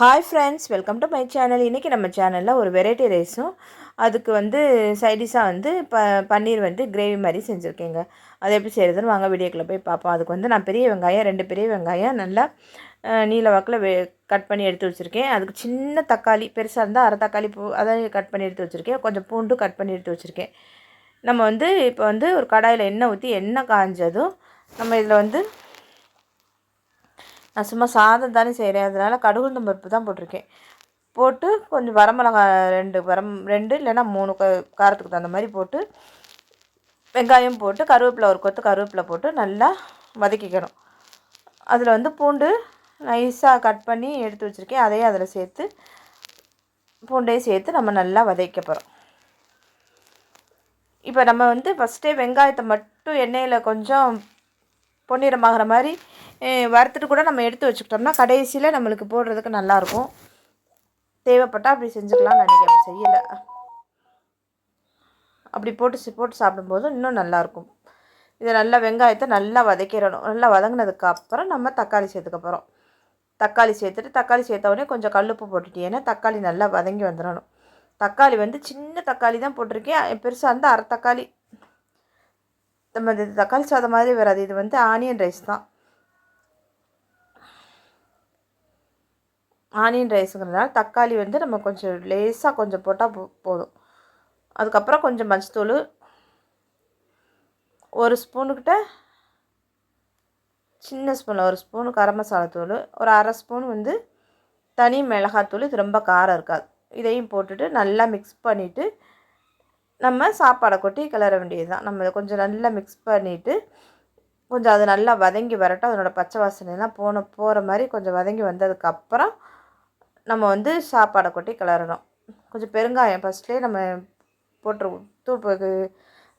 Hi friends welcome to my channel இன்றைக்கி நம்ம சேனலில் ஒரு வெரைட்டி ரைஸும் அதுக்கு வந்து சைடிஷாக வந்து ப பன்னீர் வந்து கிரேவி மாதிரி செஞ்சுருக்கேங்க. அது எப்படி செய்கிறதுன்னு வாங்க வீடியோக்குள்ளே போய் பார்ப்போம். அதுக்கு வந்து நான் பெரிய வெங்காயம் ரெண்டு பெரிய வெங்காயம் நல்லா நீல வாக்கில் வே கட் பண்ணி எடுத்து வச்சுருக்கேன். அதுக்கு சின்ன தக்காளி பெருசாக இருந்தால் அரை தக்காளி பூ அதை கட் பண்ணி எடுத்து வச்சுருக்கேன். கொஞ்சம் பூண்டு கட் பண்ணி எடுத்து வச்சுருக்கேன். நம்ம வந்து இப்போ வந்து ஒரு கடாயில் எண்ணெய் ஊற்றி எண்ணெய் காய்ஞ்சதும் நம்ம இதில் வந்து நான் சும்மா சாதம் தானே செய்கிறேன் அதனால் கடுகுளுந்தம் பருப்பு தான் போட்டிருக்கேன். போட்டு கொஞ்சம் வரமிளகா ரெண்டு வரம் ரெண்டு இல்லைன்னா மூணு க காரத்துக்கு தகுந்த மாதிரி போட்டு வெங்காயம் போட்டு கருவேப்பிலை ஒரு கொத்து கருவேப்பிலை போட்டு நல்லா வதக்கிக்கணும். அதில் வந்து பூண்டு நைஸாக கட் பண்ணி எடுத்து வச்சுருக்கேன். அதையும் அதில் சேர்த்து பூண்டையும் சேர்த்து நம்ம நல்லா வதக்க போகிறோம் இப்போ நம்ம வந்து ஃபஸ்ட்டே வெங்காயத்தை மட்டும் எண்ணெயில் கொஞ்சம் பொன்னிறமாகிற மாதிரி வறுத்துட்டு கூட நம்ம எடுத்து வச்சுக்கிட்டோம்னா கடைசியில் நம்மளுக்கு போடுறதுக்கு நல்லாயிருக்கும். தேவைப்பட்டால் அப்படி செஞ்சுக்கலாம்னு நினைக்கிறேன் அப்படி செய்யலை. அப்படி போட்டு போட்டு சாப்பிடும்போது இன்னும் நல்லாயிருக்கும். இதை நல்லா வெங்காயத்தை நல்லா வதக்கிடணும். நல்லா வதங்கினதுக்கு அப்புறம் நம்ம தக்காளி சேர்த்துக்கப்புறம் தக்காளி சேர்த்துட்டு தக்காளி சேர்த்த உடனே கொஞ்சம் கல்லுப்பு போட்டுட்டீங்கன்னா தக்காளி நல்லா வதங்கி வந்துடணும். தக்காளி வந்து சின்ன தக்காளி தான் போட்டிருக்கேன். பெருசாக இருந்தால் அரை தக்காளி நம்ம இது தக்காளி சாதம் மாதிரி வராது இது வந்து ஆனியன் ரைஸ் தான். ஆனியன் ரைஸுங்கிறதுனால தக்காளி வந்து நம்ம கொஞ்சம் லேசாக கொஞ்சம் போட்டால் போ போதும். அதுக்கப்புறம் கொஞ்சம் மஞ்சத்தூள் ஒரு ஸ்பூனுக்கிட்ட சின்ன ஸ்பூனில் ஒரு ஸ்பூன் கரம் மசாலா தூள் ஒரு அரை ஸ்பூன் வந்து தனி மிளகாத்தூள் இது ரொம்ப காரம் இருக்காது. இதையும் போட்டுட்டு நல்லா மிக்ஸ் பண்ணிவிட்டு நம்ம சாப்பாடை கொட்டி கிளற வேண்டியது தான் நம்ம கொஞ்சம் நல்லா மிக்ஸ் பண்ணிவிட்டு கொஞ்சம் அது நல்லா வதங்கி வரட்டும். அதனோட பச்சை வாசனைலாம் போன போகிற மாதிரி கொஞ்சம் வதங்கி வந்ததுக்கப்புறம் நம்ம வந்து சாப்பாடை கொட்டி கிளறணும். கொஞ்சம் பெருங்காயம் ஃபஸ்ட்லேயே நம்ம போட்டுருவோம். தூள்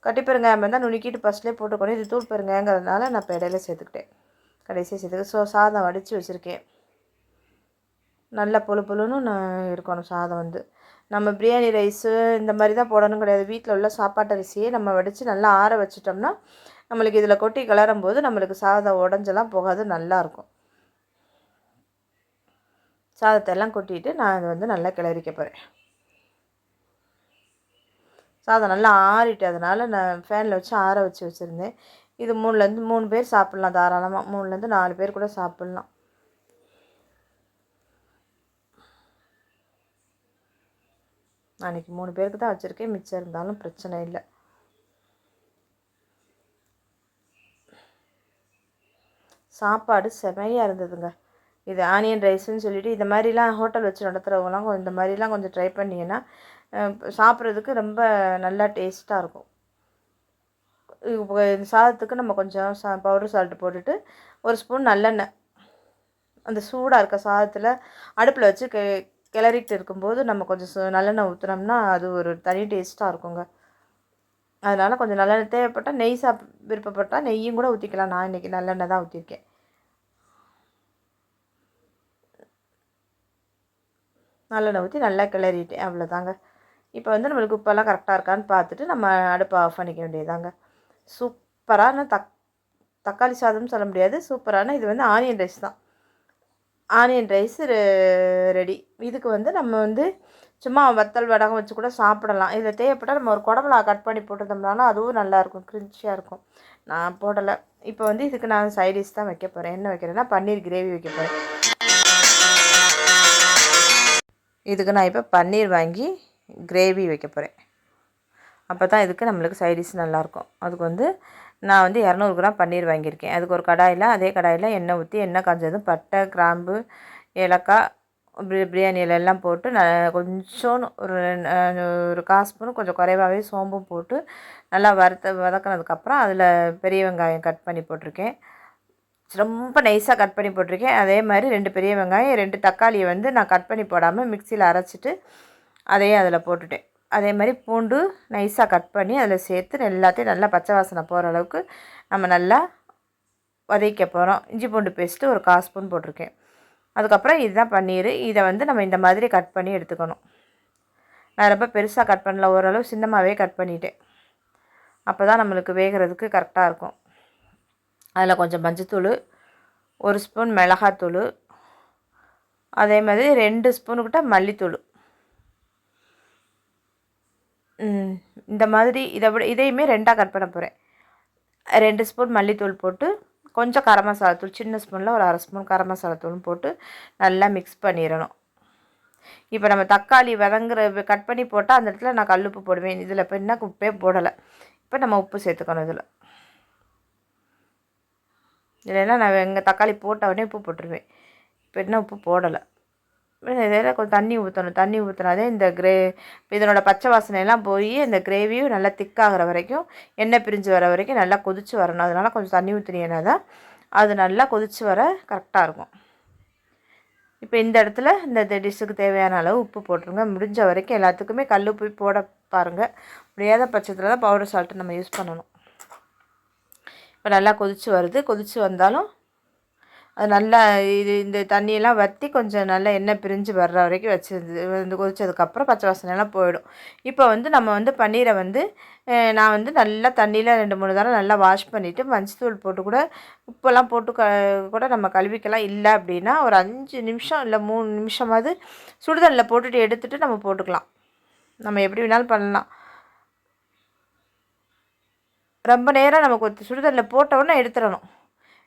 கட்டி பெருங்காயம் இருந்தால் நுணுக்கிட்டு ஃபஸ்ட்லேயே போட்டுக்கணும். இது தூள் பெருங்காயங்கிறதுனால நான் இப்போ இடையில சேர்த்துக்கிட்டேன். கடைசியாக சேர்த்துக்க ஸோ சாதம் வடித்து வச்சுருக்கேன். நல்ல பொழு பொழுன்னு நான் இருக்கணும் சாதம் வந்து. நம்ம பிரியாணி ரைஸு இந்த மாதிரி தான் போடணும் கிடையாது. வீட்டில் உள்ள சாப்பாட்டு அரிசியே நம்ம வடித்து நல்லா ஆற வச்சிட்டோம்னா நம்மளுக்கு இதில் கொட்டி கிளறும் போது நம்மளுக்கு சாதம் உடஞ்செல்லாம் போகாது நல்லாயிருக்கும் சாதத்தை எல்லாம் கொட்டிட்டு நான் அதை வந்து நல்லா கிளறிக்க போகிறேன் சாதம் நல்லா ஆறிட்டு அதனால் நான் ஃபேனில் வச்சு ஆற வச்சு வச்சுருந்தேன். இது மூணுலேருந்து மூணு பேர் சாப்பிட்லாம் தாராளமாக மூணுலேருந்து நாலு பேர் கூட சாப்பிட்லாம். அன்றைக்கி மூணு பேருக்கு தான் வச்சுருக்கேன். மிச்சம் இருந்தாலும் பிரச்சனை இல்லை. சாப்பாடு செமையாக இருந்ததுங்க. இது ஆனியன் ரைஸ்ன்னு சொல்லிட்டு இந்த மாதிரிலாம் ஹோட்டல் வச்சு நடத்துகிறவங்களாம் கொஞ்சம் இந்த மாதிரிலாம் கொஞ்சம் ட்ரை பண்ணிங்கன்னா சாப்பிட்றதுக்கு ரொம்ப நல்லா டேஸ்ட்டாக இருக்கும். இப்போ இந்த சாதத்துக்கு நம்ம கொஞ்சம் சா பவுடர் சால்ட் போட்டுட்டு ஒரு ஸ்பூன் நல்லெண்ணெய். அந்த சூடாக இருக்க சாதத்தில் அடுப்பில் வச்சு கே கிளறிட்டு இருக்கும்போது நம்ம கொஞ்சம் சு- நல்லெண்ணெய் ஊற்றுனோம்னா அது ஒரு தனி டேஸ்ட்டாக இருக்குங்க. அதனால் கொஞ்சம் நல்லெண்ணெய் தேவைப்பட்டால் நெய் சாப் விருப்பப்பட்டால் நெய்யும் கூட ஊற்றிக்கலாம் நான் இன்றைக்கி நல்லெண்ணெய் தான் ஊற்றிருக்கேன் நல்லெண்ணெய் ஊற்றி நல்லா கிளறிட்டேன். அவ்வளோதாங்க. இப்போ வந்து நம்மளுக்கு உப்பெல்லாம் கரெக்டாக இருக்கான்னு பார்த்துட்டு நம்ம அடுப்பை ஆஃப் பண்ணிக்க வேண்டியதாங்க சூப்பரான தக் தக்காளி சாதம்னு சொல்ல முடியாது. சூப்பரான இது வந்து ஆனியன் ரைஸ் தான். Onion rice ready. இதுக்கு வந்து நம்ம வந்து சும்மா வத்தல் வடகம் வச்சு கூட சாப்பிடலாம். இதில் தேவைப்பட்டால் நம்ம ஒரு குடமிளகா கட் பண்ணி போட்டுருந்தோம்னாலும் அதுவும் நல்லாயிருக்கும் கிரின்ச்சியாக இருக்கும். நான் போடலை. இப்போ வந்து இதுக்கு நான் சைடிஷ் தான் வைக்க போகிறேன் என்ன வைக்கிறேன்னா பன்னீர் கிரேவி வைக்க போகிறேன் இதுக்கு நான் இப்போ பன்னீர் வாங்கி கிரேவி வைக்க போகிறேன் அப்போ தான் இதுக்கு நம்மளுக்கு சைடிஷ் நல்லாயிருக்கும் அதுக்கு வந்து நான் வந்து இரநூறு கிராம் பன்னீர் வாங்கியிருக்கேன். அதுக்கு ஒரு கடாயில் அதே கடாயில் எண்ணெய் ஊற்றி எண்ணெய் காஞ்சதும் பட்டை கிராம்பு ஏலக்காய் பிரி எல்லாம் போட்டு நான் கொஞ்சோன்னு ஒரு ரெண்டு- ஒரு கால் ஸ்பூன் கொஞ்சம் குறைவாகவே சோம்பும் போட்டு நல்லா வறுத்த வதக்கினதுக்கப்புறம் அதில் பெரிய வெங்காயம் கட் பண்ணி போட்டிருக்கேன். ரொம்ப நைஸாக கட் பண்ணி போட்டிருக்கேன். அதே மாதிரி ரெண்டு பெரிய வெங்காயம் ரெண்டு தக்காளியை வந்து நான் கட் பண்ணி போடாமல் மிக்சியில் அரைச்சிட்டு அதையும் அதில் போட்டுட்டேன். அதே மாதிரி பூண்டு நைஸாக கட் பண்ணி அதில் சேர்த்து எல்லாத்தையும் நல்லா பச்சை வாசனை போகிற அளவுக்கு நம்ம நல்லா வதக்க போகிறோம் இஞ்சி பூண்டு பேஸ்ட்டு ஒரு கால் ஸ்பூன் போட்டிருக்கேன். அதுக்கப்புறம் இதுதான் பன்னீர். இதை வந்து நம்ம இந்த மாதிரி கட் பண்ணி எடுத்துக்கணும். நான் ரொம்ப பெருசாக கட் பண்ணல ஓரளவு சின்னமாகவே கட் பண்ணிட்டேன். அப்போ தான் நம்மளுக்கு வேகிறதுக்கு கரெக்டாக இருக்கும். அதில் கொஞ்சம் மஞ்சத்தூள் ஒரு ஸ்பூன் மிளகாத்தூள் அதே மாதிரி ரெண்டு ஸ்பூனுக்கிட்ட மல்லித்தூள். இந்த மாதிரி இதை விட இதையுமே ரெண்டாக கட் பண்ண போகிறேன் ரெண்டு ஸ்பூன் மல்லித்தூள் போட்டு கொஞ்சம் கரம் மசாலா தூள் சின்ன ஸ்பூனில் ஒரு அரை ஸ்பூன் கரம் மசாலாத்தூளும் போட்டு நல்லா மிக்ஸ் பண்ணிடணும். இப்போ நம்ம தக்காளி வதங்குற கட் பண்ணி போட்டால் அந்த இடத்துல நான் கல்லுப்பு போடுவேன். இதில் இப்போ என்ன உப்பே போடலை. இப்போ நம்ம உப்பு சேர்த்துக்கணும் இதில். இல்லைன்னா நான் எங்கள் தக்காளி போட்ட உடனே உப்பு போட்டுருவேன். இப்போ என்ன உப்பு போடலை. இதில் கொஞ்சம் தண்ணி ஊற்றணும் தண்ணி ஊற்றினாதே இந்த கிரே இதனோட பச்சை வாசனையெல்லாம் போய் இந்த கிரேவியும் நல்லா திக்காகிற வரைக்கும் எண்ணெய் பிரிஞ்சு வர வரைக்கும் நல்லா கொதிச்சு வரணும். அதனால் கொஞ்சம் தண்ணி ஊற்றினீங்கன்னா தான் அது நல்லா கொதிச்சு வர கரெக்டாக இருக்கும். இப்போ இந்த இடத்துல இந்த டிஷ்ஷுக்கு தேவையான அளவு உப்பு போட்டுருங்க. முடிஞ்ச வரைக்கும் எல்லாத்துக்குமே கல் உப்பு போட பாருங்கள் முடியாத பட்சத்தில் தான் பவுடர் சால்ட்டு நம்ம யூஸ் பண்ணணும். இப்போ நல்லா கொதிச்சு வருது. கொதிச்சு வந்தாலும் அது நல்லா இது இந்த தண்ணியெல்லாம் வற்றி கொஞ்சம் நல்லா எண்ணெய் பிரிஞ்சு வர்ற வரைக்கும் வச்சிருந்து வந்து கொதிச்சதுக்கப்புறம் பச்சை வாசனைலாம் போயிடும். இப்போ வந்து நம்ம வந்து பன்னீரை வந்து நான் வந்து நல்லா தண்ணியில் ரெண்டு மூணு தடவை நல்லா வாஷ் பண்ணிவிட்டு மஞ்சத்தூள் போட்டு கூட உப்பெல்லாம் போட்டு க கூட நம்ம கழுவிக்கலாம். இல்லை அப்படின்னா ஒரு அஞ்சு நிமிஷம் இல்லை மூணு நிமிஷமாவது சுடுதண்ணில் போட்டுட்டு எடுத்துகிட்டு நம்ம போட்டுக்கலாம். நம்ம எப்படி வேணாலும் பண்ணலாம். ரொம்ப நேரம் நமக்கு ஒரு சுடுதண்ணில் போட்டோன்னே எடுத்துடணும்.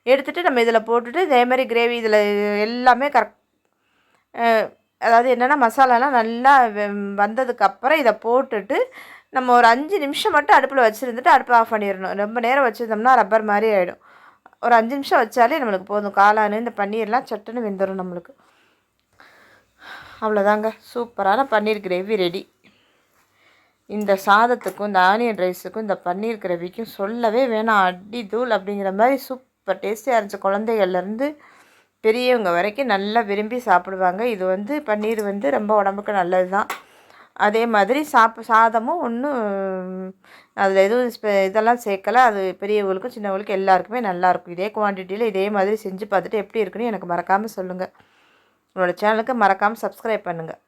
எடுத்துகிட்டு நம்ம இதில் போட்டுட்டு இதே மாதிரி கிரேவி இதில் எல்லாமே கரெக்ட் அதாவது என்னென்னா மசாலாலாம் நல்லா வெ- வந்ததுக்கப்புறம் இதை போட்டுட்டு நம்ம ஒரு அஞ்சு நிமிஷம் மட்டும் அடுப்பில் வச்சுருந்துட்டு அடுப்பை ஆஃப் பண்ணிடணும். ரொம்ப நேரம் வச்சுருந்தோம்னா ரப்பர் மாதிரி ஆகிடும் ஒரு அஞ்சு நிமிஷம் வச்சாலே நம்மளுக்கு போதும். காளான் இந்த பன்னீர்லாம் சட்டுன்னு வெந்துடும் நம்மளுக்கு. அவ்வளோதாங்க. சூப்பரான பன்னீர் கிரேவி ரெடி இந்த சாதத்துக்கும் இந்த ஆனியன் ரைஸுக்கும் இந்த பன்னீர் கிரேவிக்கும் சொல்லவே வேணாம். அடி தூள் அப்படிங்கிற மாதிரி சூப் சூப்பர் டேஸ்டியாக இருந்துச்சு. குழந்தைகள்லேருந்து பெரியவங்க வரைக்கும் நல்லா விரும்பி சாப்பிடுவாங்க. இது வந்து பன்னீர் வந்து ரொம்ப உடம்புக்கு நல்லது தான் அதே மாதிரி சாப்பு சாதமும் ஒன்றும் அதில் எதுவும் இதெல்லாம் சேர்க்கல. அது பெரியவங்களுக்கும் சின்னவங்களுக்கும் எல்லாருக்குமே நல்லாயிருக்கும் இதே குவான்டிட்டியில் இதே மாதிரி செஞ்சு பார்த்துட்டு எப்படி இருக்குன்னு எனக்கு மறக்காமல் சொல்லுங்கள் உங்களோட சேனலுக்கு மறக்காமல் சப்ஸ்கிரைப் பண்ணுங்கள்